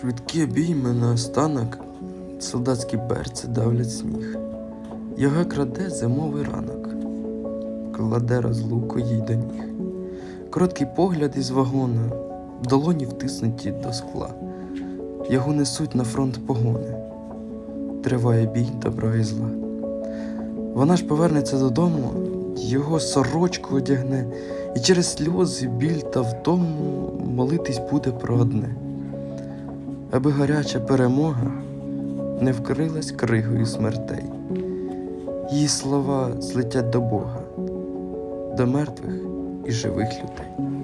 Швидкі обійми на останок, солдатські берці давлять сніг. Його краде зимовий ранок, кладе розлуку їй до ніг. Короткий погляд із вагона, долоні втиснуті до скла. Його несуть на фронт погони. Триває бій добра і зла. Вона ж повернеться додому, його сорочку одягне, і через сльози, біль та втому молитись буде про одне аби гаряча перемога не вкрилась кригою смертей. Її слова злетять до Бога, до мертвих і живих людей.